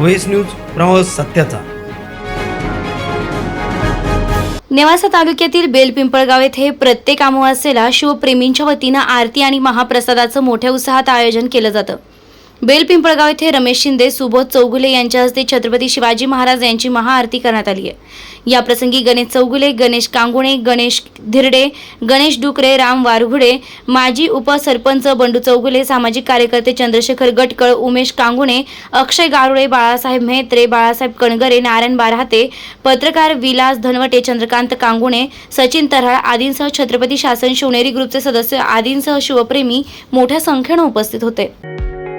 व्हेस news प्रवास सत्याचा. नेवासा तालुक्यातील बेलपिंपळगाव येथे प्रत्येक अमावास्येला शिवप्रेमींच्या वतीनं आरती आणि महाप्रसादाचं मोठ्या उत्साहात आयोजन केलं जातं. बेलपिंपळगाव येथे रमेश शिंदे सुबोध चौगुले यांच्या हस्ते छत्रपती शिवाजी महाराज यांची महाआरती करण्यात आली आहे. याप्रसंगी गणेश चौगुले गणेश कांगुणे गणेश धिरडे गणेश डुकरे राम वारघुडे माजी उपसरपंच बंडू चौगुले सामाजिक कार्यकर्ते चंद्रशेखर गटकळ उमेश कांगुणे अक्षय गारुडे बाळासाहेब मेहत्रे बाळासाहेब कणगरे नारायण बारहाते पत्रकार विलास धनवटे चंद्रकांत कांगुणे सचिन तराळ आदींसह छत्रपती शासन शिवनेरी ग्रुपचे सदस्य आदींसह शिवप्रेमी मोठ्या संख्येनं उपस्थित होते.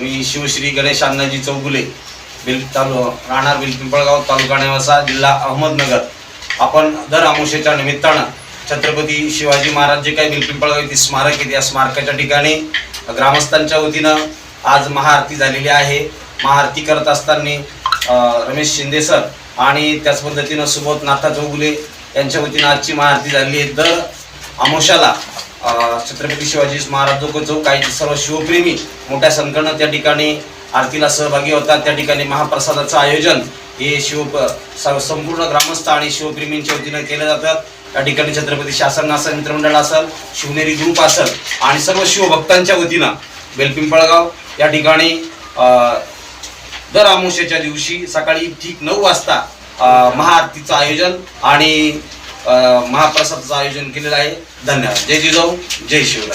मी शिवश्री गणेश अण्णाजी चौगुले बिल तालु राहणार बिलपिंपळगाव तालुका नेवासा जिल्हा अहमदनगर. आपण दर अमावस्येच्या निमित्तानं छत्रपती शिवाजी महाराज जे काही बिलपिंपळगाव येथे स्मारक आहे या स्मारकाच्या ठिकाणी ग्रामस्थांच्या वतीनं आज महाआरती झालेली आहे. महाआरती करत असताना रमेश शिंदे सर आणि त्याच पद्धतीनं सुबोध नाथा चौगुले यांच्या वतीनं आजची महाआरती झालेली आहे. दर अमोशाला छत्रपती शिवाजी महाराज जो चौक सर्व शिवप्रेमी मोठ्या संख्येनं त्या ठिकाणी आरतीला सहभागी होतात त्या ठिकाणी महाप्रसादाचं आयोजन हे शिव सर्व संपूर्ण ग्रामस्थ आणि शिवप्रेमींच्या वतीनं केलं जातात त्या ठिकाणी छत्रपती शासन असेल मित्रमंडळ असेल शिवनेरी ग्रुप असेल आणि सर्व शिवभक्तांच्या वतीनं बेलपिंपळगाव या ठिकाणी दर अमावस्येच्या दिवशी सकाळी ठीक नऊ वाजता महाआरतीचं आयोजन आणि महाप्रसादाचं आयोजन केलेलं आहे. धन्यवाद. जय जिजाऊ जय शिवराय.